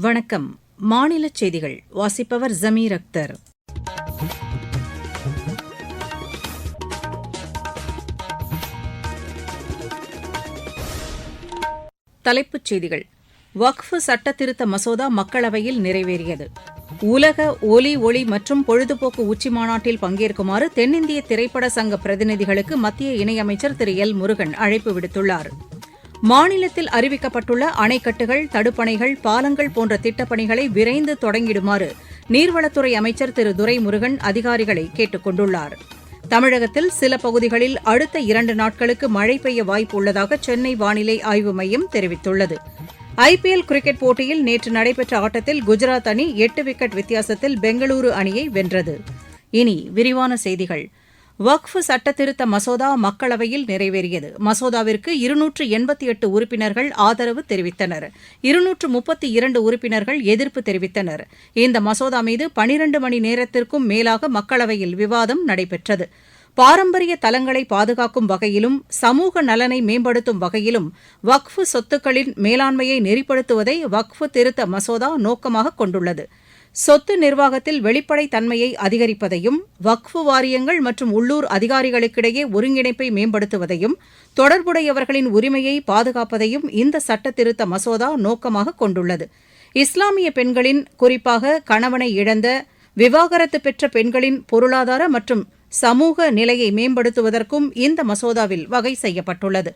வணக்கம். மாநில செய்திகள். வாசிப்பவர் ஜமீர் அக்தர். தலைப்புச் செய்திகள். வக்ஃபு சட்ட திருத்த மசோதா மக்களவையில் நிறைவேறியது. உலக ஒலி ஒளி மற்றும் பொழுதுபோக்கு உச்சிமாநாட்டில் பங்கேற்குமாறு தென்னிந்திய திரைப்பட சங்க பிரதிநிதிகளுக்கு மத்திய இணையமைச்சர் திரு எல் முருகன் அழைப்பு விடுத்துள்ளார். மாநிலத்தில் அறிவிக்கப்பட்டுள்ள அணைக்கட்டுகள் தடுப்பணைகள் பாலங்கள் போன்ற திட்டப்பணிகளை விரைந்து தொடங்கிடுமாறு நீர்வளத்துறை அமைச்சர் திரு. துரைமுருகன் அதிகாரிகளை கேட்டுக் கொண்டுள்ளார். தமிழகத்தில் சில பகுதிகளில் அடுத்த இரண்டு நாட்களுக்கு மழை பெய்ய வாய்ப்பு உள்ளதாக சென்னை வானிலை ஆய்வு மையம் தெரிவித்துள்ளது. ஐபிஎல் கிரிக்கெட் போட்டியில் நேற்று நடைபெற்ற ஆட்டத்தில் குஜராத் அணி எட்டு விக்கெட் வித்தியாசத்தில் பெங்களூரு அணியை வென்றது. இனி விரிவான செய்திகள். வக்ஃபு சட்டத்திருத்த மசோதா மக்களவையில் நிறைவேறியது. மசோதாவிற்கு இருநூற்று எண்பத்தி எட்டு உறுப்பினர்கள் ஆதரவு தெரிவித்தனர். இருநூற்று முப்பத்தி இரண்டு உறுப்பினர்கள் எதிர்ப்பு தெரிவித்தனர். இந்த மசோதா மீது பனிரண்டு மணி நேரத்திற்கும் மேலாக மக்களவையில் விவாதம் நடைபெற்றது. பாரம்பரிய தலங்களை பாதுகாக்கும் வகையிலும் சமூக நலனை மேம்படுத்தும் வகையிலும் வக்ஃபு சொத்துக்களின் மேலாண்மையை நெறிப்படுத்துவதை வக்ஃபு திருத்த மசோதா நோக்கமாக கொண்டுள்ளது. சொத்து நிர்வாகத்தில் வெளிப்படைத் தன்மையை அதிகரிப்பதையும் வக்ஃபு வாரியங்கள் மற்றும் உள்ளூர் அதிகாரிகளுக்கிடையே ஒருங்கிணைப்பை மேம்படுத்துவதையும் தொடர்புடையவர்களின் உரிமையை பாதுகாப்பதையும் இந்த சட்ட திருத்த மசோதா நோக்கமாக கொண்டுள்ளது. இஸ்லாமிய பெண்களின் குறிப்பாக கணவனை இழந்த விவாகரத்து பெற்ற பெண்களின் பொருளாதார மற்றும் சமூக நிலையை மேம்படுத்துவதற்கும் இந்த மசோதாவில் வகை செய்யப்பட்டுள்ளது.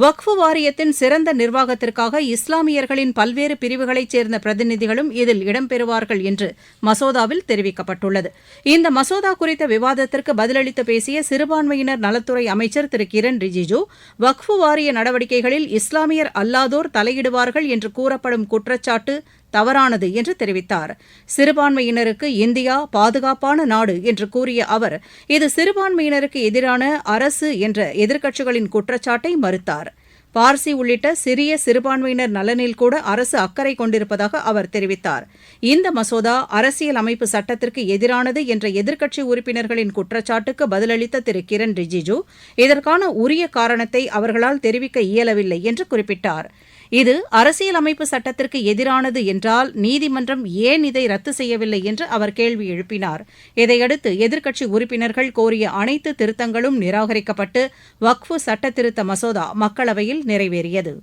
வக்ஃபு வாரியத்தின் சிறந்த நிர்வாகத்திற்காக இஸ்லாமியர்களின் பல்வேறு பிரிவுகளைச் சேர்ந்த பிரதிநிதிகளும் இதில் இடம்பெறுவார்கள் என்று மசோதாவில் தெரிவிக்கப்பட்டுள்ளது. இந்த மசோதா குறித்த விவாதத்திற்கு பதிலளித்து பேசிய சிறுபான்மையினர் நலத்துறை அமைச்சர் திரு. கிரண் ரிஜிஜு வக்ஃபு வாரிய நடவடிக்கைகளில் இஸ்லாமியர் அல்லாதோர் தலையிடுவார்கள் என்று கூறப்படும் குற்றச்சாட்டு தவறானது என்று தெரிவித்தார். சிறுபான்மையினருக்கு இந்தியா பாதுகாப்பான நாடு என்று கூறிய அவர் இது சிறுபான்மையினருக்கு எதிரான அரசு என்ற எதிர்க்கட்சிகளின் குற்றச்சாட்டை மறுத்தார். பார்சி உள்ளிட்ட சிறிய சிறுபான்மையினர் நலனில் கூட அரசு அக்கறை கொண்டிருப்பதாக அவர் தெரிவித்தார். இந்த மசோதா அரசியல் அமைப்பு சட்டத்திற்கு எதிரானது என்ற எதிர்க்கட்சி உறுப்பினர்களின் குற்றச்சாட்டுக்கு பதிலளித்த திரு. கிரண் ரிஜிஜு இதற்கான உரிய காரணத்தை அவர்களால் தெரிவிக்க இயலவில்லை என்று குறிப்பிட்டார். இது அரசியலமைப்பு சட்டத்திற்கு எதிரானது என்றால் நீதிமன்றம் ஏன் இதை ரத்து செய்யவில்லை என்று அவர் கேள்வி எழுப்பினார். இதையடுத்து எதிர்க்கட்சி உறுப்பினர்கள் கோரிய அனைத்து திருத்தங்களும் நிராகரிக்கப்பட்டு வக்ஃபு சட்ட திருத்த மசோதா மக்களவையில் நிறைவேறியது.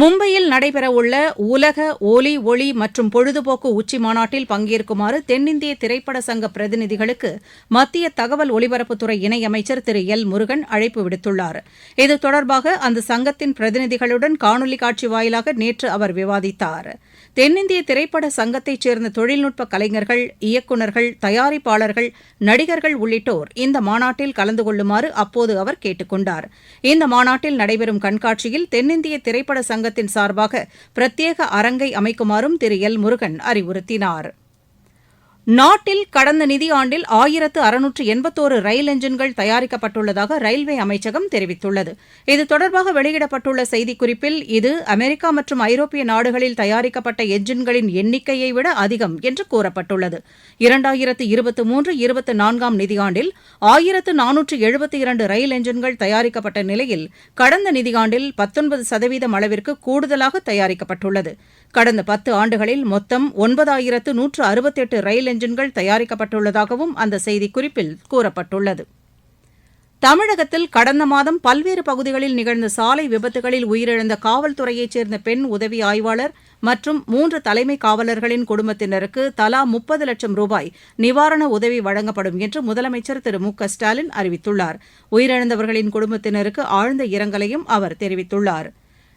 மும்பையில் நடைபெறவுள்ள உலக ஒலி ஒளி மற்றும் பொழுதுபோக்கு உச்சி மாநாட்டில் பங்கேற்குமாறு தென்னிந்திய திரைப்பட சங்க பிரதிநிதிகளுக்கு மத்திய தகவல் ஒலிபரப்புத்துறை இணையமைச்சர் திரு. எல். முருகன் அழைப்பு விடுத்துள்ளார். இது தொடர்பாக அந்த சங்கத்தின் பிரதிநிதிகளுடன் காணொலி காட்சி வாயிலாக நேற்று அவர் விவாதித்தார். தென்னிந்திய திரைப்பட சங்கத்தைச் சேர்ந்த தொழில்நுட்ப கலைஞர்கள் இயக்குநர்கள் தயாரிப்பாளர்கள் நடிகர்கள் உள்ளிட்டோர் இந்த மாநாட்டில் கலந்து கொள்ளுமாறு அப்போது அவர் கேட்டுக் கொண்டார். இந்த மாநாட்டில் நடைபெறும் கண்காட்சியில் தென்னிந்திய திரைப்பட சங்க சங்கத்தின் சார்பாக பிரத்யேக அரங்கை அமைக்குமாறும் திரு எல் முருகன் அறிவுறுத்தினார். நாட்டில் கடந்த நிதியாண்டில் ஆயிரத்து அறுநூற்று எண்பத்தோரு ரயில் எஞ்சின்கள் தயாரிக்கப்பட்டுள்ளதாக ரயில்வே அமைச்சகம் தெரிவித்துள்ளது. இது தொடர்பாக வெளியிடப்பட்டுள்ள செய்திக்குறிப்பில் இது அமெரிக்கா மற்றும் ஐரோப்பிய நாடுகளில் தயாரிக்கப்பட்ட எஞ்சின்களின் எண்ணிக்கையை விட அதிகம் என்று கூறப்பட்டுள்ளது. இரண்டாயிரத்து இருபத்து மூன்று இருபத்து நான்காம் நிதியாண்டில் ஆயிரத்து நானூற்று எழுபத்தி இரண்டு ரயில் எஞ்சின்கள் தயாரிக்கப்பட்ட நிலையில் கடந்த நிதியாண்டில் பத்தொன்பது சதவீதம் அளவிற்கு கூடுதலாக தயாரிக்கப்பட்டுள்ளது. கடந்த பத்து ஆண்டுகளில் மொத்தம் ஒன்பதாயிரத்து நூற்று அறுபத்தெட்டு ரயில் எஞ்சின்கள் தயாரிக்கப்பட்டுள்ளதாகவும் அந்த செய்திக்குறிப்பில் கூறப்பட்டுள்ளது. தமிழகத்தில் கடந்த மாதம் பல்வேறு பகுதிகளில் நிகழ்ந்த சாலை விபத்துகளில் உயிரிழந்த காவல்துறையைச் சேர்ந்த பெண் உதவி ஆய்வாளர் மற்றும் மூன்று தலைமை காவலர்களின் குடும்பத்தினருக்கு தலா முப்பது லட்சம் ரூபாய் நிவாரண உதவி வழங்கப்படும் என்று முதலமைச்சர் திரு மு க ஸ்டாலின் அறிவித்துள்ளார். உயிரிழந்தவர்களின் குடும்பத்தினருக்கு ஆழ்ந்த இரங்கலையும் அவர் தெரிவித்துள்ளார்.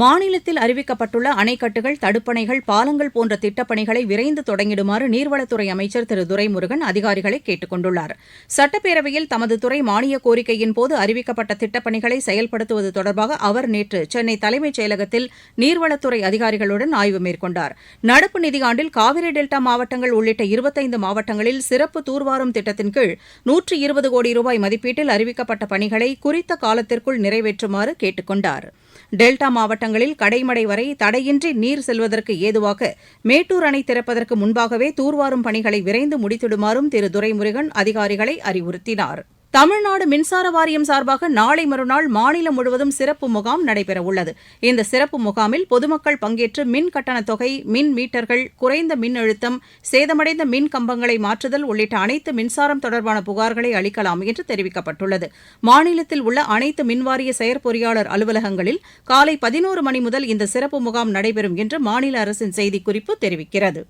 மாநிலத்தில் அறிவிக்கப்பட்டுள்ள அணைக்கட்டுகள் தடுப்பணைகள் பாலங்கள் போன்ற திட்டப்பணிகளை விரைந்து தொடங்கிடுமாறு நீர்வளத்துறை அமைச்சர் திரு துரைமுருகன் அதிகாரிகளை கேட்டுக் கொண்டுள்ளார். சட்டப்பேரவையில் தமது துறை மானிய கோரிக்கையின் போது அறிவிக்கப்பட்ட திட்டப்பணிகளை செயல்படுத்துவது தொடர்பாக அவர் நேற்று சென்னை தலைமைச் செயலகத்தில் நீர்வளத்துறை அதிகாரிகளுடன் ஆய்வு மேற்கொண்டார். நடப்பு நிதியாண்டில் காவிரி டெல்டா மாவட்டங்கள் உள்ளிட்ட இருபத்தைந்து மாவட்டங்களில் சிறப்பு தூர்வாரும் திட்டத்தின் கீழ் நூற்று இருபது கோடி ரூபாய் மதிப்பீட்டில் அறிவிக்கப்பட்ட பணிகளை குறித்த காலத்திற்குள் நிறைவேற்றுமாறு கேட்டுக் கொண்டார். டெல்டா மாவட்டங்களில் கடைமடை வரை தடையின்றி நீர் செல்வதற்கு ஏதுவாக மேட்டூர் அணை திறப்பதற்கு முன்பாகவே தூர்வாரும் பணிகளை விரைந்து முடித்திடுமாறும் திரு துரைமுருகன் அதிகாரிகளை அறிவுறுத்தினார். தமிழ்நாடு மின்சார வாரியம் சார்பாக நாளை மறுநாள் மாநிலம் முழுவதும் சிறப்பு முகாம் நடைபெறவுள்ளது. இந்த சிறப்பு முகாமில் பொதுமக்கள் பங்கேற்று மின் கட்டணத் தொகை மின் மீட்டர்கள் குறைந்த மின் அழுத்தம் சேதமடைந்த மின் கம்பங்களை மாற்றுதல் உள்ளிட்ட அனைத்து மின்சாரம் தொடர்பான புகார்களை அளிக்கலாம் என்று தெரிவிக்கப்பட்டுள்ளது. மாநிலத்தில் உள்ள அனைத்து மின்வாரிய செயற்பொறியாளர் அலுவலகங்களில் காலை பதினோரு மணி முதல் இந்த சிறப்பு முகாம் நடைபெறும் என்று மாநில அரசின் செய்திக்குறிப்பு தெரிவிக்கிறது.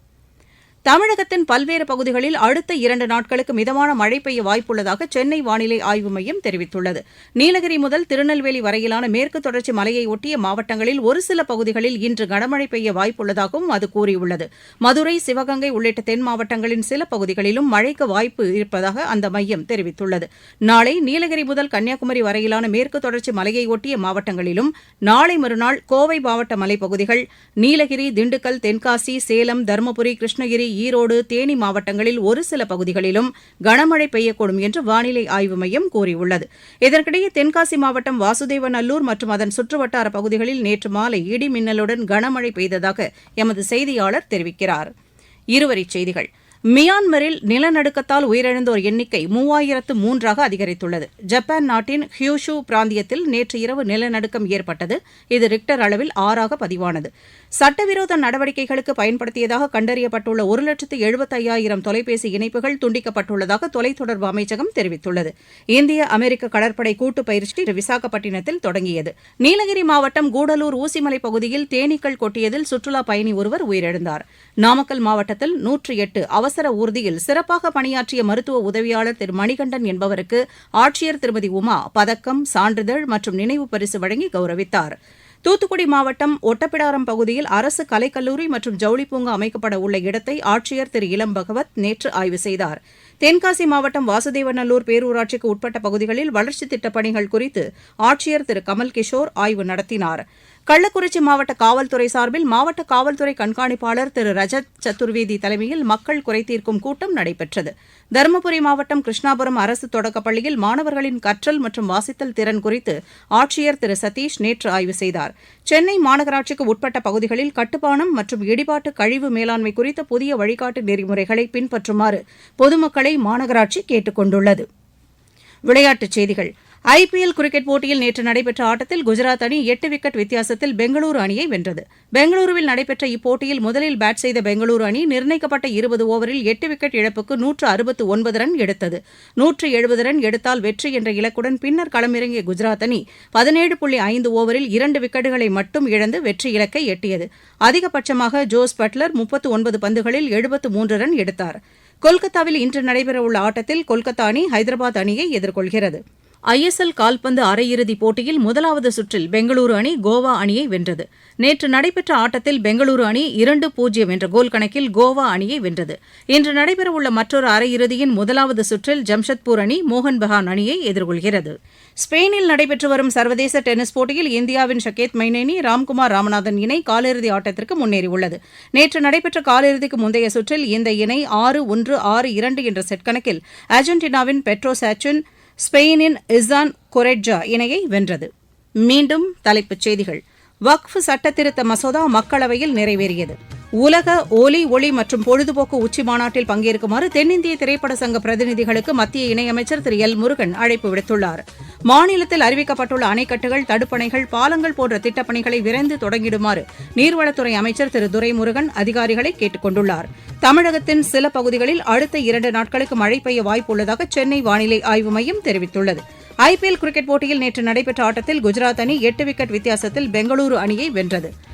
தமிழகத்தின் பல்வேறு பகுதிகளில் அடுத்த இரண்டு நாட்களுக்கு மிதமான மழை பெய்ய வாய்ப்புள்ளதாக சென்னை வானிலை ஆய்வு மையம் தெரிவித்துள்ளது. நீலகிரி முதல் திருநெல்வேலி வரையிலான மேற்கு தொடர்ச்சி மலையை ஒட்டிய மாவட்டங்களில் ஒரு சில பகுதிகளில் இன்று கனமழை பெய்ய வாய்ப்புள்ளதாகவும் அது கூறியுள்ளது. மதுரை சிவகங்கை உள்ளிட்ட தென் மாவட்டங்களின் சில பகுதிகளிலும் மழைக்கு வாய்ப்பு இருப்பதாக அந்த மையம் தெரிவித்துள்ளது. நாளை நீலகிரி முதல் கன்னியாகுமரி வரையிலான மேற்கு தொடர்ச்சி மலையை ஒட்டிய மாவட்டங்களிலும் நாளை மறுநாள் கோவை மாவட்ட மலைப்பகுதிகள் நீலகிரி திண்டுக்கல் தென்காசி சேலம் தருமபுரி கிருஷ்ணகிரி ஈரோடு தேனி மாவட்டங்களில் ஒரு சில பகுதிகளிலும் கனமழை பெய்யக்கூடும் என்று வானிலை ஆய்வு மையம் கூறியுள்ளது. இதற்கிடையே தென்காசி மாவட்டம் வாசுதேவநல்லூர் மற்றும் அதன் சுற்றுவட்டார பகுதிகளில் நேற்று மாலை இடி மின்னலுடன் கனமழை பெய்ததாக எமது செய்தியாளர் தெரிவிக்கிறார். இருவரிச் செய்திகள். மியான்மரில் நிலநடுக்கத்தால் உயிரிழந்தோர் எண்ணிக்கை மூவாயிரத்து மூன்றாக அதிகரித்துள்ளது. ஜப்பான் நாட்டின் ஹியூஷு பிராந்தியத்தில் நேற்று இரவு நிலநடுக்கம் ஏற்பட்டது. இது ரிக்டர் அளவில் ஆறாக பதிவானது. சட்டவிரோத நடவடிக்கைகளுக்கு பயன்படுத்தியதாக கண்டறியப்பட்டுள்ள ஒரு லட்சத்து எழுபத்தையாயிரம் தொலைபேசி இணைப்புகள் துண்டிக்கப்பட்டுள்ளதாக தொலைத்தொடர்பு அமைச்சகம் தெரிவித்துள்ளது. இந்திய அமெரிக்க கடற்படை கூட்டு பயிற்சி விசாகப்பட்டினத்தில் தொடங்கியது. நீலகிரி மாவட்டம் கூடலூர் ஊசிமலை பகுதியில் தேனீக்கள் கொட்டியதில் சுற்றுலா பயணி ஒருவர் உயிரிழந்தார். நாமக்கல் மாவட்டத்தில் நூற்று எட்டு அவசர ஊர்தியில் சிறப்பாக பணியாற்றிய மருத்துவ உதவியாளர் திரு மணிகண்டன் என்பவருக்கு ஆட்சியர் திருமதி உமா பதக்கம் சான்றிதழ் மற்றும் நினைவு பரிசு வழங்கி கௌரவித்தார். தூத்துக்குடி மாவட்டம் ஒட்டப்பிடாரம் பகுதியில் அரசு கலைக்கல்லூரி மற்றும் ஜவுளி பூங்கா அமைக்கப்பட உள்ள இடத்தை ஆட்சியர் திரு இளம் பகவத் நேற்று ஆய்வு செய்தார். தென்காசி மாவட்டம் வாசுதேவநல்லூர் பேரூராட்சிக்கு உட்பட்ட பகுதிகளில் வளர்ச்சித் திட்டப் பணிகள் குறித்து ஆட்சியர் திரு கமல் கிஷோர் ஆய்வு நடத்தினார். கள்ளக்குறிச்சி மாவட்ட காவல்துறை சார்பில் மாவட்ட காவல்துறை கண்காணிப்பாளர் திரு ரஜத் சதுர்வேதி தலைமையில் மக்கள் குறைதீர்க்கும் கூட்டம் நடைபெற்றது. தருமபுரி மாவட்டம் கிருஷ்ணாபுரம் அரசு தொடக்கப் பள்ளியில் மாணவர்களின் கற்றல் மற்றும் வாசித்தல் திறன் குறித்து ஆட்சியர் திரு சதீஷ் நேற்று ஆய்வு செய்தார். சென்னை மாநகராட்சிக்கு உட்பட்ட பகுதிகளில் கட்டுப்பானம் மற்றும் இடிபாட்டு கழிவு மேலாண்மை குறித்த புதிய வழிகாட்டு நெறிமுறைகளை பின்பற்றுமாறு பொதுமக்களை மாநகராட்சி கேட்டுக் கொண்டுள்ளது விளையாட்டுச் செய்திகள். ஐபிஎல் கிரிக்கெட் போட்டியில் நேற்று நடைபெற்ற ஆட்டத்தில் குஜராத் அணி எட்டு விக்கெட் வித்தியாசத்தில் பெங்களூரு அணியை வென்றது. பெங்களூருவில் நடைபெற்ற இப்போட்டியில் முதலில் பேட் செய்த பெங்களூரு அணி நிர்ணயிக்கப்பட்ட இருபது ஓவரில் எட்டு விக்கெட் இழப்புக்கு நூற்று அறுபத்து ஒன்பது ரன் எடுத்தது. நூற்று எழுபது ரன் எடுத்தால் வெற்றி என்ற இலக்குடன் பின்னர் களமிறங்கிய குஜராத் அணி பதினேழு புள்ளி ஐந்து ஓவரில் இரண்டு விக்கெட்டுகளை மட்டும் இழந்து வெற்றி இலக்கை எட்டியது. அதிகபட்சமாக ஜோஸ் பட்லர் முப்பத்து ஒன்பது பந்துகளில் எழுபத்து மூன்று ரன் எடுத்தார். கொல்கத்தாவில் இன்று நடைபெறவுள்ள ஆட்டத்தில் கொல்கத்தா அணி ஹைதராபாத் அணியை எதிர்கொள்கிறது. ஐஎஸ்எல் கால்பந்து அரையிறுதிப் போட்டியில் முதலாவது சுற்றில் பெங்களூரு அணி கோவா அணியை வென்றது. நேற்று நடைபெற்ற ஆட்டத்தில் பெங்களூரு அணி இரண்டு பூஜ்ஜியம் என்ற கோல் கணக்கில் கோவா அணியை வென்றது. இன்று நடைபெறவுள்ள மற்றொரு அரையிறுதியின் முதலாவது சுற்றில் ஜம்ஷெத்பூர் அணி மோகன் பகான் அணியை எதிர்கொள்கிறது. ஸ்பெயினில் நடைபெற்று வரும் சர்வதேச டென்னிஸ் போட்டியில் இந்தியாவின் ஷகேத் மைனேனி ராம்குமார் ராமநாதன் இணை காலிறுதி ஆட்டத்திற்கு முன்னேறியுள்ளது. நேற்று நடைபெற்ற காலிறுதிக்கு முந்தைய சுற்றில் இந்த இணை ஆறு ஒன்று ஆறு இரண்டு என்ற செட் கணக்கில் அர்ஜென்டினாவின் பெட்ரோ சாச்சின் ஸ்பெயினின் இசான் கொரெட்ஜா இணையை வென்றது. மீண்டும் தலைப்புச் செய்திகள். வக்ஃப் சட்டத்திருத்த மசோதா மக்களவையில் நிறைவேறியது. உலக ஒலி ஒளி மற்றும் பொழுதுபோக்கு உச்சி மாநாட்டில் பங்கேற்குமாறு தென்னிந்திய திரைப்பட சங்க பிரதிநிதிகளுக்கு மத்திய இணையமைச்சர் திரு எல் முருகன் அழைப்பு விடுத்துள்ளார். மாநிலத்தில் அறிவிக்கப்பட்டுள்ள அணைக்கட்டுகள் தடுப்பணைகள் பாலங்கள் போன்ற திட்டப்பணிகளை விரைந்து தொடங்கிடுமாறு நீர்வளத்துறை அமைச்சர் திரு துரைமுருகன் அதிகாரிகளை கேட்டுக் கொண்டுள்ளார் தமிழகத்தின் சில பகுதிகளில் அடுத்த இரண்டு நாட்களுக்கு மழை பெய்ய வாய்ப்புள்ளதாக சென்னை வானிலை ஆய்வு மையம் தெரிவித்துள்ளது. ஐபிஎல் கிரிக்கெட் போட்டியில் நேற்று நடைபெற்ற ஆட்டத்தில் குஜராத் அணி எட்டு விக்கெட் வித்தியாசத்தில் பெங்களூரு அணியை வென்றது.